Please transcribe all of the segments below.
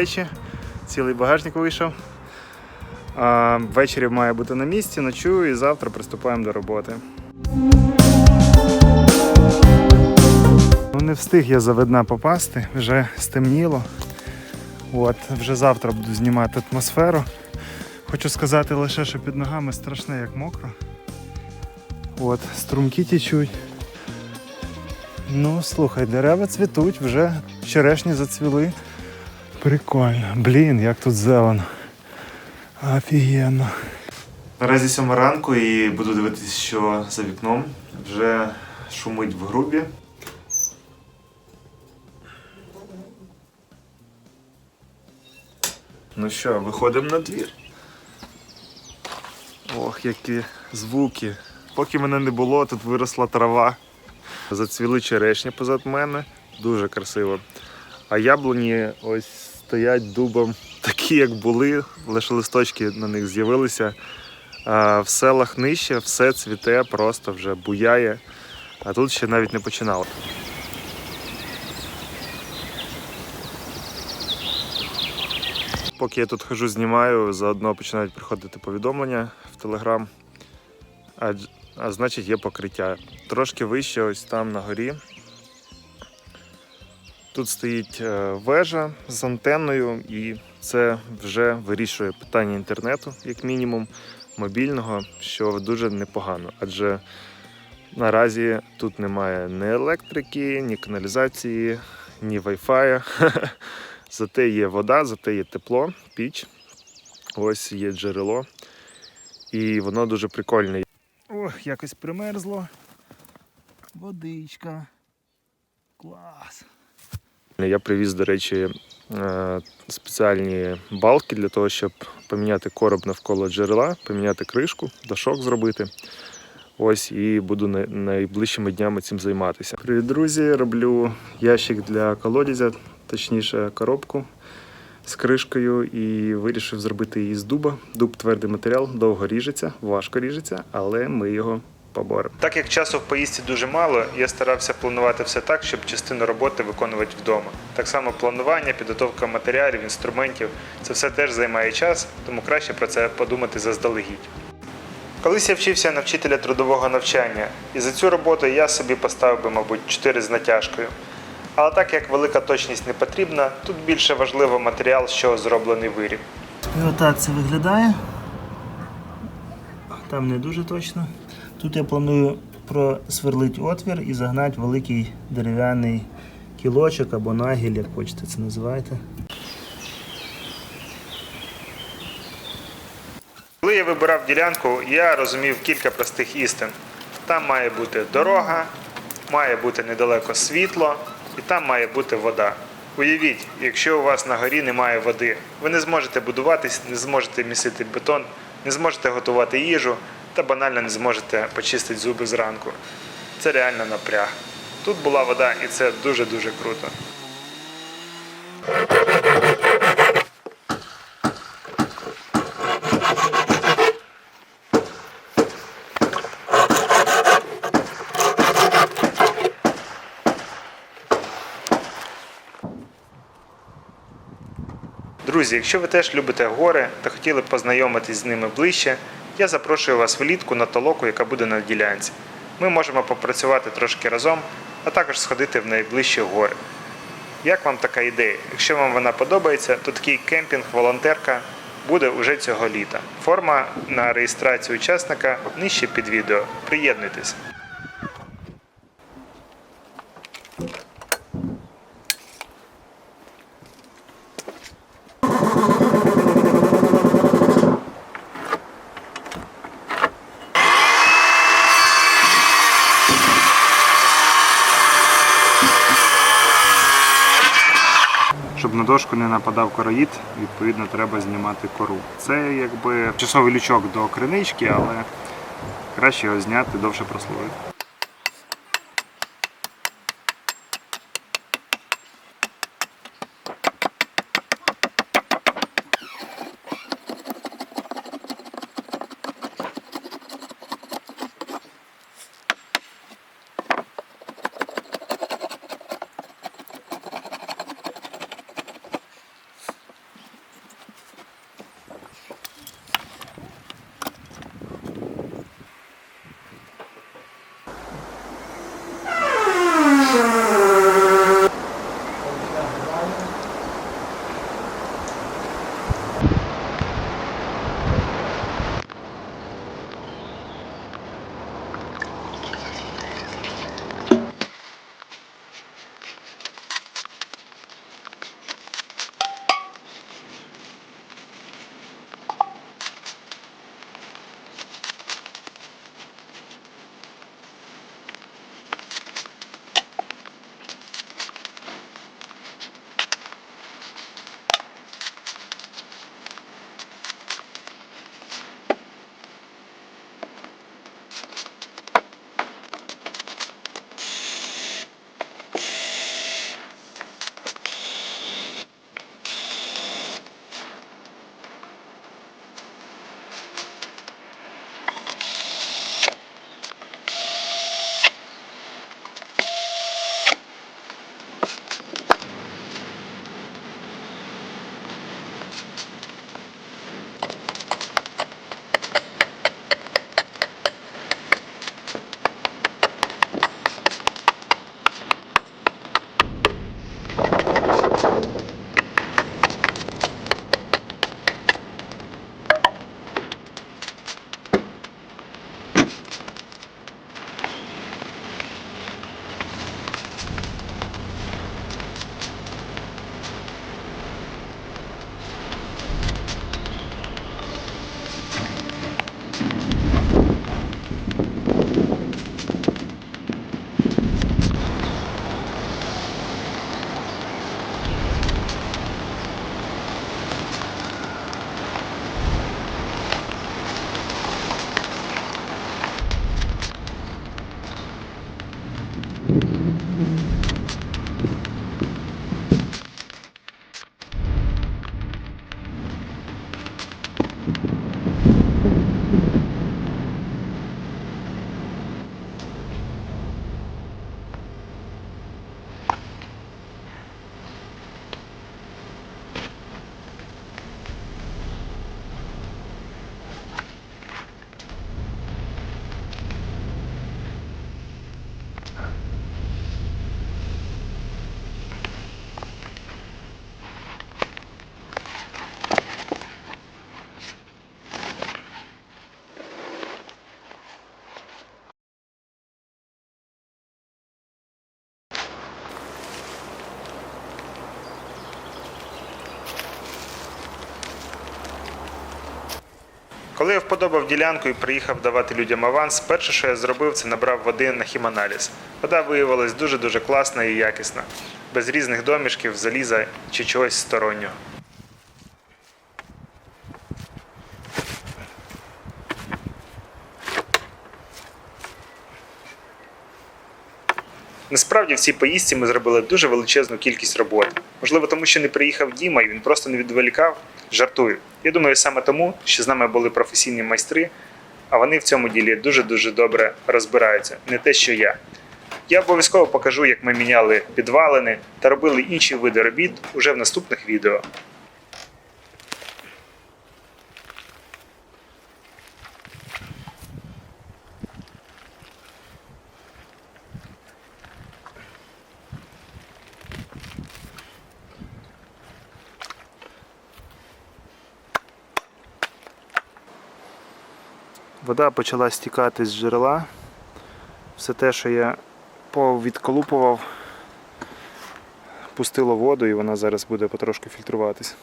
речі, цілий багажник вийшов. А, ввечері має бути на місці, ночую і завтра приступаємо до роботи. Ну, не встиг я за видна попасти, вже стемніло. От, вже завтра буду знімати атмосферу. Хочу сказати лише, що під ногами страшне, як мокро. От, струмки тічуть. Ну, слухай, дерева цвітуть, вже черешні зацвіли. Прикольно. Блін, як тут зелено. Офігенно. Наразі сьома ранку і буду дивитися, що за вікном. Вже шумить в грубі. Ну що, виходимо на двір. Ох, які звуки. Поки мене не було, тут виросла трава. Зацвіли черешні позад мене, дуже красиво. А яблуні ось стоять дубом такі, як були, лише листочки на них з'явилися. В селах нижче все цвіте, просто вже буяє, а тут ще навіть не починало. Поки я тут хожу, знімаю, заодно починають приходити повідомлення в Телеграм. А, а значить є покриття. Трошки вище, ось там на горі. Тут стоїть е, вежа з антенною, і це вже вирішує питання інтернету, як мінімум, мобільного, що дуже непогано. Адже наразі тут немає ні електрики, ні каналізації, ні Wi-Fi. Зате є вода, зате є тепло, піч. Ось є джерело. І воно дуже прикольне. Ох, якось примерзло. Водичка. Клас. Я привіз, до речі, е, спеціальні балки для того, щоб поміняти короб навколо джерела, поміняти кришку, дашок зробити. Ось і буду найближчими днями цим займатися. Привіт, друзі! Роблю ящик для колодязя, точніше коробку з кришкою, і вирішив зробити її з дуба. Дуб твердий матеріал, довго ріжеться, важко ріжеться, але ми його поборемо. Так як часу в поїздці дуже мало, я старався планувати все так, щоб частину роботи виконувати вдома. Так само планування, підготовка матеріалів, інструментів це все теж займає час, тому краще про це подумати заздалегідь. Колись я вчився на вчителя трудового навчання, і за цю роботу я собі поставив би, мабуть, 4 з натяжкою. Але так як велика точність не потрібна, тут більше важливо матеріал, чого зроблений виріб. І отак це виглядає. Там не дуже точно. Тут я планую просверлити отвір і загнати великий дерев'яний кілочок або нагіль, як хочете це називайте. Коли я вибирав ділянку, я розумів кілька простих істин. Там має бути дорога, має бути недалеко світло і там має бути вода. Уявіть, якщо у вас на горі немає води, ви не зможете будуватись, не зможете місити бетон, не зможете готувати їжу та банально не зможете почистити зуби зранку. Це реально напряг. Тут була вода і це дуже-дуже круто. Друзі, якщо ви теж любите гори та хотіли б познайомитись з ними ближче, я запрошую вас влітку на толоку, яка буде на ділянці. Ми можемо попрацювати трошки разом, а також сходити в найближчі гори. Як вам така ідея? Якщо вам вона подобається, то такий кемпінг волонтерка буде уже цього літа. Форма на реєстрацію учасника нижче під відео. Приєднуйтесь. Щоб на дошку не нападав короїд, відповідно треба знімати кору. Це якби часовий лючок до кринички, але краще його зняти, довше прослужити. Коли я вподобав ділянку і приїхав давати людям аванс, перше, що я зробив, це набрав води на хіманаліз. Вода виявилась дуже-дуже класна і якісна, без різних домішків, заліза чи чогось стороннього. Насправді в цій поїздці ми зробили дуже величезну кількість роботи. Можливо, тому що не приїхав Діма і він просто не відволікав. Жартую. Я думаю, саме тому, що з нами були професійні майстри, а вони в цьому ділі дуже-дуже добре розбираються, не те, що я. Я обов'язково покажу, як ми міняли підвалини та робили інші види робіт уже в наступних відео. Вода почала стікати з джерела. Все те, що я відколупував, пустило воду і вона зараз буде потрошки фільтруватись.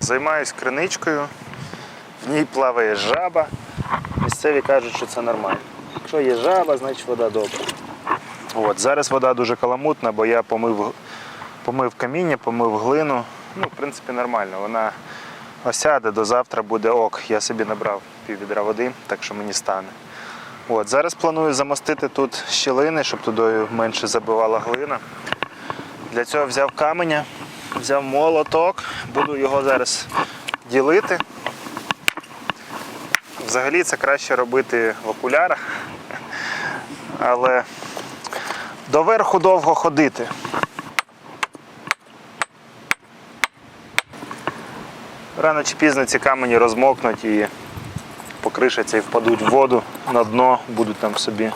Займаюсь криничкою, в ній плаває жаба. Місцеві кажуть, що це нормально. Якщо є жаба, значить вода добра. От, зараз вода дуже каламутна, бо я помив помив каміння, помив глину. Ну, в принципі, нормально. Вона осяде до завтра буде ок. Я собі набрав пів відра води, так що мені стане. От, зараз планую замостити тут щілини, щоб туди менше забивала глина. Для цього взяв каменя, взяв молоток, буду його зараз ділити. Взагалі це краще робити в окулярах, але доверху довго ходити. Рано чи пізно ці камені розмокнуть і покришаться і впадуть в воду на дно, будуть там собі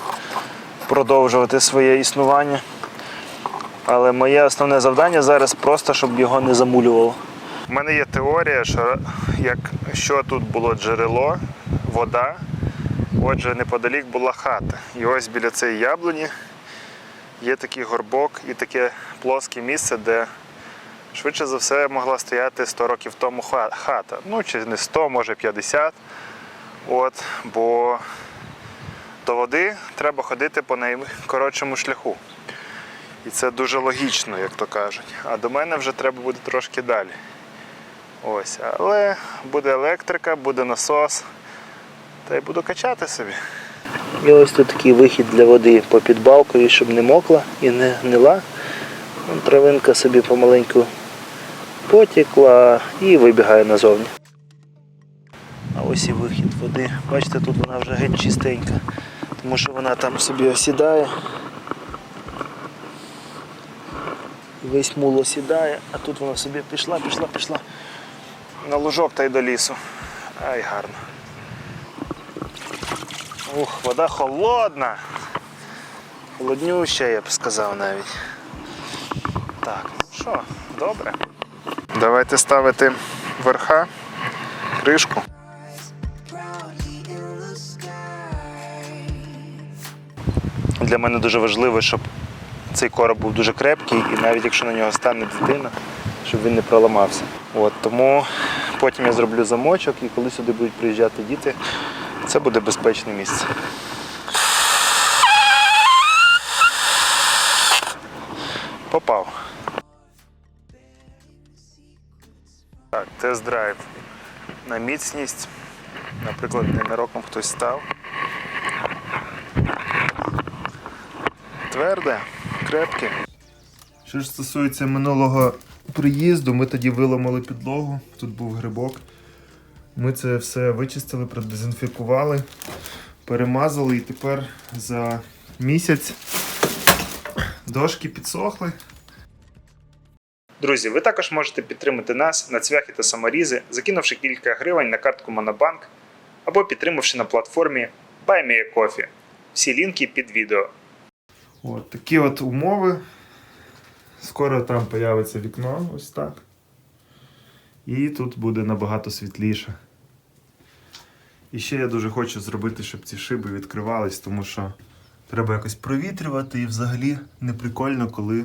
продовжувати своє існування. Але моє основне завдання зараз просто, щоб його не замулювало. У мене є теорія, що якщо тут було джерело, вода, отже, неподалік була хата. І ось біля цієї яблуні є такий горбок і таке плоске місце, де швидше за все могла стояти 100 років тому хата. Ну, чи не 100, може 50. От, бо до води треба ходити по найкоротшому шляху. І це дуже логічно, як то кажуть. А до мене вже треба буде трошки далі. Ось, але буде електрика, буде насос. Та й буду качати собі. І ось тут такий вихід для води по підбалкою, щоб не мокла і не гнила. Травинка собі помаленьку потекла і вибігає назовні. А ось і вихід води. Бачите, тут вона вже геть чистенька, тому що вона там собі осідає. Весь мул осідає, а тут вона собі пішла, пішла, пішла. На лужок та й до лісу. Ай, гарно. Ух, вода холодна. Холоднюща, я б сказав навіть. Так, ну що, добре. Давайте ставити верха, кришку. Для мене дуже важливо, щоб цей короб був дуже крепкий, і навіть якщо на нього стане дитина, щоб він не проламався. От, тому потім я зроблю замочок, і коли сюди будуть приїжджати діти, це буде безпечне місце. Попав. Так, тест-драйв на міцність. Наприклад, ненароком хтось став. Тверде, крепке. Що ж стосується минулого приїзду, ми тоді виламали підлогу, тут був грибок. Ми це все вичистили, продезінфікували, перемазали і тепер за місяць дошки підсохли. Друзі, ви також можете підтримати нас на цвяхи та саморізи, закинувши кілька гривень на картку Монобанк або підтримавши на платформі BuyMeACoffee. Всі лінки під відео. От такі от умови. Скоро там появиться вікно, ось так. І тут буде набагато світліше. І ще я дуже хочу зробити, щоб ці шиби відкривались, тому що треба якось провітрювати і взагалі не прикольно, коли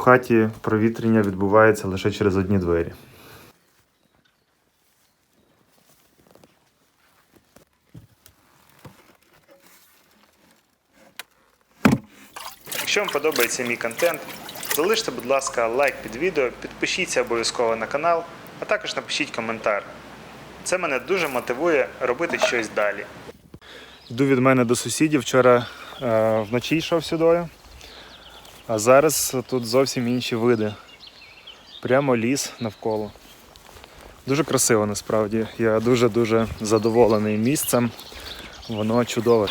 В хаті провітрення відбувається лише через одні двері. Якщо вам подобається мій контент, залиште, будь ласка, лайк під відео, підпишіться обов'язково на канал, а також напишіть коментар. Це мене дуже мотивує робити щось далі. Йду від мене до сусідів. Вчора е, вночі йшов сюди, а зараз тут зовсім інші види. Прямо ліс навколо. Дуже красиво насправді. Я дуже-дуже задоволений місцем. Воно чудове.